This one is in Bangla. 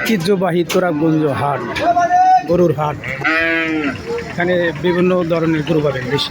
ঐতিহ্যবাহী তোরাবগঞ্জ হাট গরুর হাট। এখানে বিভিন্ন ধরনের গরু পাবেন বেশি